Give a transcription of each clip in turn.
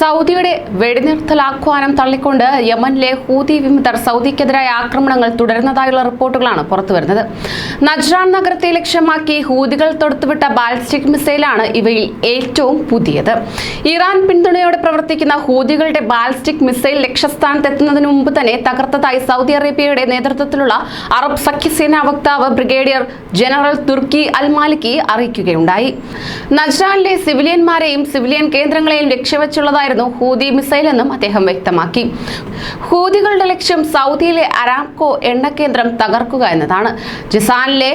സൗദിയുടെ വെടിനിർത്തൽ ആഹ്വാനം തള്ളിക്കൊണ്ട് യമനിലെ ഹൂതി വിമതർ സൗദിക്കെതിരായ ആക്രമണങ്ങൾ തുടരുന്നതായുള്ള റിപ്പോർട്ടുകളാണ് പുറത്തുവരുന്നത്. നജ്റാൻ നഗരത്തെ ലക്ഷ്യമാക്കി ഹൂതികൾ തൊടുത്തുവിട്ട ബാലിസ്റ്റിക് മിസൈലാണ് ഇവയിൽ ഏറ്റവും പുതിയത്. ഇറാൻ പിന്തുണയോടെ പ്രവർത്തിക്കുന്ന ഹൂതികളുടെ ബാലിസ്റ്റിക് മിസൈൽ ലക്ഷ്യസ്ഥാനത്തെത്തുന്നതിന് മുമ്പ് തന്നെ തകർത്തതായി സൗദി അറേബ്യയുടെ നേതൃത്വത്തിലുള്ള അറബ് സഖ്യസേനാ വക്താവ് brigadier general Turki al Maliki അറിയിക്കുകയുണ്ടായി. നജ്റാനിലെ സിവിലിയന്മാരെയും സിവിലിയൻ കേന്ദ്രങ്ങളെയും ലക്ഷ്യവെച്ചുള്ളതായിരുന്നു ഹൂതി മിസൈൽ എന്നും അദ്ദേഹം വ്യക്തമാക്കി. ഹൂതികളുടെ ലക്ഷ്യം സൗദിയിലെ അരാംകോ എണ്ണ കേന്ദ്രം തകർക്കുക എന്നതാണ്. ജിസാനിലെ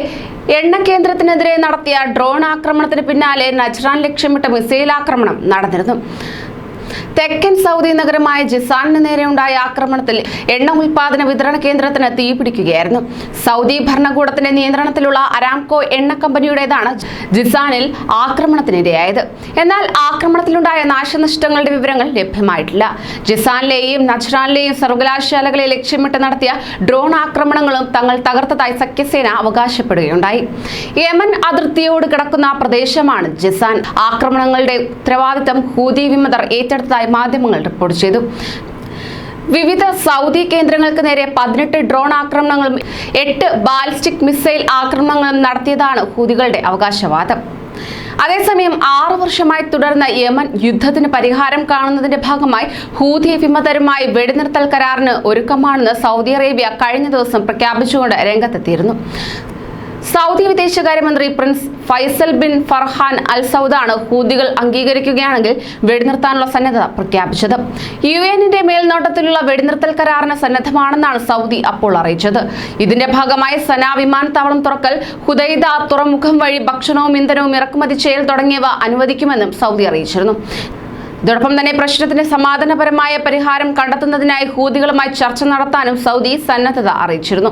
എണ്ണ കേന്ദ്രത്തിനെതിരെ നടത്തിയ ഡ്രോൺ ആക്രമണത്തിന് പിന്നാലെ നജ്റാൻ ലക്ഷ്യമിട്ട മിസൈൽ ആക്രമണം നടന്നിരുന്നു. തെക്കൻ സൗദി നഗരമായ ജിസാനിന് നേരെയുണ്ടായ ആക്രമണത്തിൽ എണ്ണ ഉൽപാദന വിതരണ കേന്ദ്രത്തിന് തീപിടിക്കുകയായിരുന്നു സൗദി ഭരണകൂടത്തിന്റെ നിയന്ത്രണത്തിലുള്ള അരാംകോ എണ്ണ കമ്പനിയുടേതാണ് ജിസാനിൽ ആക്രമണത്തിനിരയായത്. എന്നാൽ ആക്രമണത്തിലുണ്ടായ നാശനഷ്ടങ്ങളുടെ വിവരങ്ങൾ ലഭ്യമായിട്ടില്ല. ജിസാനിലെയും നജ്റാനിലെയും സർവകലാശാലകളെ ലക്ഷ്യമിട്ട് നടത്തിയ ഡ്രോൺ ആക്രമണങ്ങളും തങ്ങൾ തകർത്തതായി സഖ്യസേന അവകാശപ്പെടുകയുണ്ടായി. യമൻ അതിർത്തിയോട് കിടക്കുന്ന പ്രദേശമാണ് ജിസാൻ. ആക്രമണങ്ങളുടെ ഉത്തരവാദിത്തം ഹൂതി വിമതർ ഏറ്റെടുത്തതായി മാധ്യമങ്ങൾ റിപ്പോർട്ട് ചെയ്തു. വിവിധ സൗദി കേന്ദ്രങ്ങൾക്ക് നേരെ പതിനെട്ട് ഡ്രോൺ ആക്രമണങ്ങളും എട്ട് ബാലിസ്റ്റിക് മിസൈൽ ആക്രമണങ്ങളും നടത്തിയതാണ് ഹൂതികളുടെ അവകാശവാദം. അതേസമയം ആറു വർഷമായി തുടർന്ന യമൻ യുദ്ധത്തിന് പരിഹാരം കാണുന്നതിന്റെ ഭാഗമായി ഹൂതി വിമതരുമായി വെടിനിർത്തൽ കരാറിന് ഒരുക്കമാണെന്ന് സൗദി അറേബ്യ കഴിഞ്ഞ ദിവസം പ്രഖ്യാപിച്ചുകൊണ്ട് രംഗത്തെത്തിയിരുന്നു. സൗദി വിദേശകാര്യമന്ത്രി prince Faisal bin Farhan al സൗദാണ് ഹൂതികൾ അംഗീകരിക്കുകയാണെങ്കിൽ വെടിനിർത്താനുള്ള സന്നദ്ധത പ്രഖ്യാപിച്ചത്. യു എന്നിന്റെ മേൽനോട്ടത്തിലുള്ള വെടിനിർത്തൽ കരാറിന് സന്നദ്ധമാണെന്നാണ് സൗദി അപ്പോൾ അറിയിച്ചത്. ഇതിന്റെ ഭാഗമായി സന വിമാനത്താവളം തുറക്കൽ ഹുദൈദ തുറമുഖം വഴി ഭക്ഷണവും ഇന്ധനവും ഇറക്കുമതി ചെയ്യൽ തുടങ്ങിയവ അനുവദിക്കുമെന്നും സൗദി അറിയിച്ചിരുന്നു. ഇതോടൊപ്പം തന്നെ പ്രശ്നത്തിന് സമാധാനപരമായ പരിഹാരം കണ്ടെത്തുന്നതിനായി ഹൂതികളുമായി ചർച്ച നടത്താനും സൗദി സന്നദ്ധത അറിയിച്ചിരുന്നു.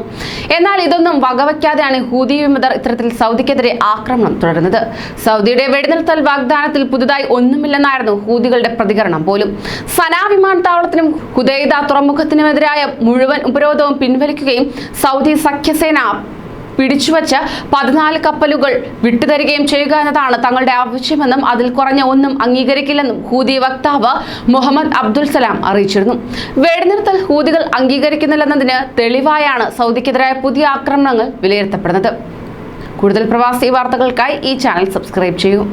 എന്നാൽ ഇതൊന്നും വകവയ്ക്കാതെയാണ് ഹൂതി വിമതർ ഇത്തരത്തിൽ സൗദിക്കെതിരെ ആക്രമണം തുടരുന്നത്. സൗദിയുടെ വെടിനിർത്തൽ വാഗ്ദാനത്തിൽ പുതുതായി ഒന്നുമില്ലെന്നായിരുന്നു ഹൂതികളുടെ പ്രതികരണം പോലും. സനാ വിമാനത്താവളത്തിനും ഹുദൈദ തുറമുഖത്തിനുമെതിരായ മുഴുവൻ ഉപരോധവും പിൻവലിക്കുകയും സൗദി സഖ്യസേന പിടിച്ചുവച്ച പതിനാല് കപ്പലുകൾ വിട്ടുതരികയും ചെയ്യുക എന്നതാണ് തങ്ങളുടെ ആവശ്യമെന്നും അതിൽ കുറഞ്ഞ ഒന്നും അംഗീകരിക്കില്ലെന്നും ഹൂതി വക്താവ് മുഹമ്മദ് അബ്ദുൽ സലാം അറിയിച്ചിരുന്നു. വെടിനിർത്തൽ ഹൂതികൾ അംഗീകരിക്കുന്നില്ലെന്നതിന് തെളിവായാണ് സൗദിക്കെതിരായ പുതിയ ആക്രമണങ്ങൾ വിലയിരുത്തപ്പെടുന്നത്. കൂടുതൽ പ്രവാസി വാർത്തകൾക്കായി ഈ ചാനൽ സബ്സ്ക്രൈബ് ചെയ്യൂ.